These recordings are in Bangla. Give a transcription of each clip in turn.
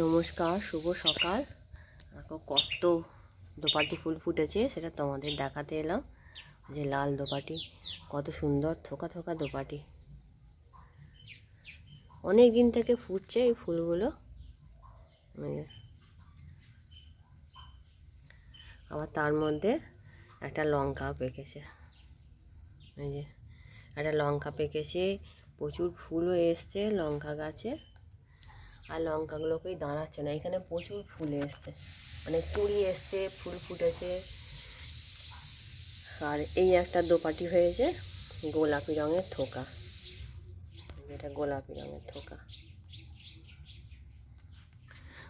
নমস্কার, শুভ সকাল। কত দোপাটি ফুল ফুটেছে, সেটা তোমাদের দেখাতে এলাম। যে লাল দোপাটি কত সুন্দর থোকা থোকা দোপাটি অনেক দিন থেকে ফুটছে এই ফুলগুলো। আবার তার মধ্যে একটা লঙ্কা পেকেছে। এই যে, একটা লঙ্কা পেকেছে। প্রচুর ফুলও এসছে লঙ্কা গাছে। আর লঙ্কাগুলোকেই দাঁড়াচ্ছে না, এখানে প্রচুর ফুল এসছে। মানে কুড়ি এসছে, ফুল ফুটেছে। আর এই একটা দোপাটি হয়েছে, গোলাপি রঙের থোকা। এটা গোলাপি রঙের থোকা।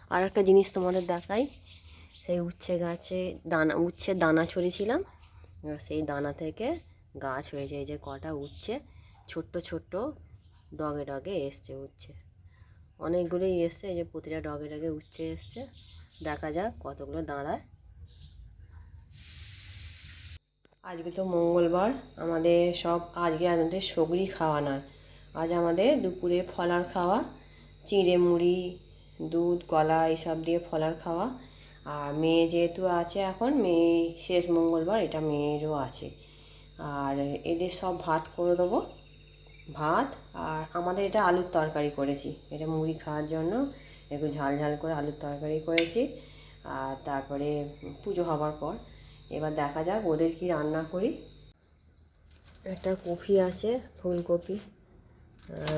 আর একটা জিনিস তোমাদের দেখাই, সেই উচ্ছে গাছে দানা, উচ্ছে দানা ছড়িয়েছিলাম, সেই দানা থেকে গাছ হয়েছে, এই যে কটা উঠছে, ছোট্ট ছোট্ট ডগে ডগে এসছে, উঠছে। অনেকগুলোই এসছে, এই যে প্রতিটা ডগে ডগে উঠছে, এসছে। দেখা যাক কতগুলো দাঁড়ায়। আজকে তো মঙ্গলবার, আমাদের সব আজকে আমাদের সবরি খাওয়া নয়। আজ আমাদের দুপুরে ফলার খাওয়া, চিঁড়ে মুড়ি, দুধ, কলা এসব দিয়ে ফলার খাওয়া। আর মেয়ে যেহেতু আছে এখন, মেয়ে শেষ মঙ্গলবার, এটা মেয়েরও আছে। আর এদের সব ভাত করে দেবো। ভাত আর আমাদের এটা আলুর তরকারি করেছি। এটা মুড়ি খাওয়ার জন্য একটু ঝাল ঝাল করে আলুর তরকারি করেছি। আর তারপরে পুজো হবার পর এবার দেখা যাক ওদের কি রান্না করি। একটা কপি আছে, ফুলকপি।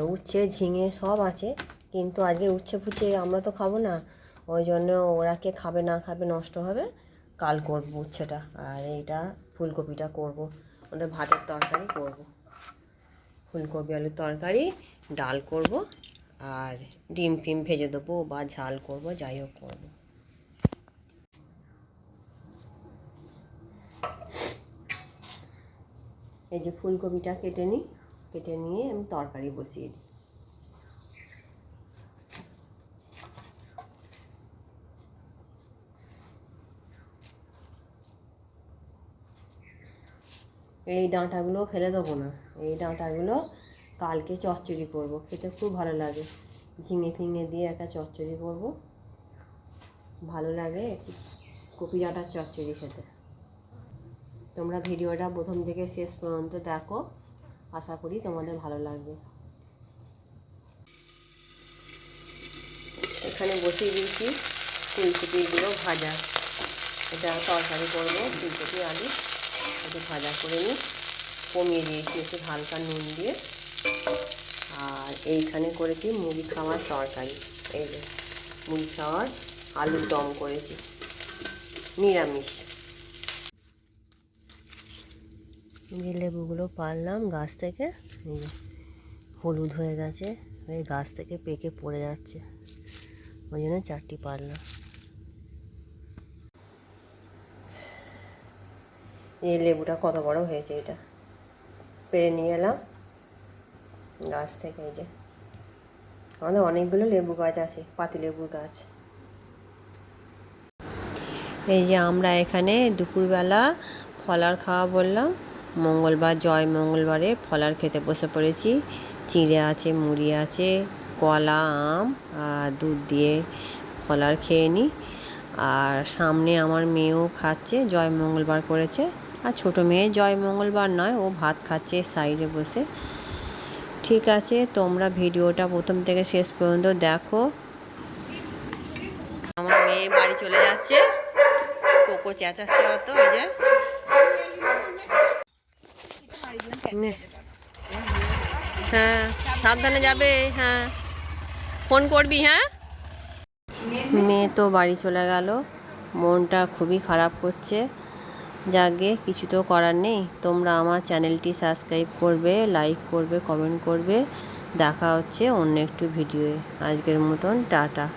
উচ্ছে, ঝিঙে সব আছে। কিন্তু আজকে উচ্ছে ফুচ্ছে আমরা তো খাব না। ওই জন্য ওরা কে খাবে না খাবে নষ্ট হবে, কাল করব উচ্ছেটা। আর এইটা ফুলকপিটা করব। ওদের ভাতের তরকারি করব। ফুলকপি, আলুর তরকারি, ডাল করব আর ডিম ফিম ভেজে দেবো বা ঝাল করব, যাই হোক করব। এই যে ফুলকপিটা কেটে নিই, কেটে নিয়ে আমি তরকারি বসিয়ে দিই। এই ডাঁটাগুলো ফেলে দেবো না। এই ডাঁটাগুলো কালকে চচ্চড়ি করব। খেতে খুব ভালো লাগে। ঝিঙে ফিঙে দিয়ে একটা চচ্চড়ি করব। ভালো লাগে কপি ডাঁটার চচ্চড়ি খেতে। তোমরা ভিডিওটা প্রথম থেকে শেষ পর্যন্ত দেখো। আশা করি তোমাদের ভালো লাগবে। এখানে বসিয়ে দিয়েছি ফুলকপিগুলো ভাজা। এটা তরকারি করব, ফুলকপি, আলু। একটু ভাজা করে নিই। কমিয়ে দিয়েছি একটু হালকা নুন দিয়ে। আর এইখানে করেছি মুড়ি খাওয়ার তরকারি। এই যে, মুড়ি খাওয়ার আলুর দম করেছি। নিরামিষ। যে লেবুগুলো পারলাম গাছ থেকে। হলুদ হয়ে গেছে। এই গাছ থেকে পেকে পড়ে যাচ্ছে। ওই জন্য চারটি পারলাম। এই লেবুটা কত বড় হয়েছে এটা? পেরে নিয়ে এলাম। গাছ থেকে এই যে। আমাদের অনেকগুলো লেবু গাছ আছে, পাতি লেবুর গাছ। এই যে আমরা এখানে দুপুরবেলা ফলার খাওয়া বললাম। মঙ্গলবার, জয় মঙ্গলবারে ফলার খেতে বসে পড়েছি। চিঁড়ে আছে, মুড়ি আছে, কলা, আম আর দুধ দিয়ে ফলার খেয়ে নিই আর সামনে আমার মেয়েও খাচ্ছে, জয় মঙ্গলবার করেছে। আর ছোটো মেয়ে জয় মঙ্গলবার নয়, ও ভাত খাচ্ছে সাইডে বসে। ঠিক আছে, তোমরা ভিডিওটা প্রথম থেকে শেষ পর্যন্ত দেখো। আমার মেয়ে বাড়ি চলে যাচ্ছে। কোকো চেঁচাচ্ছে অত ওই যে। হ্যাঁ সাবধানে যাবে হ্যাঁ। ফোন করবি হ্যাঁ? মেয়ে তো বাড়ি চলে গেল। মনটা খুবই খারাপ করছে। যাকে কিছু তো করার নেই। তোমরা আমার চ্যানেলটি সাবস্ক্রাইব করবে, লাইক করবে, কমেন্ট করবে। দেখা হচ্ছে অন্য একটু ভিডিওয়ে। আজকের মতন, টাটা।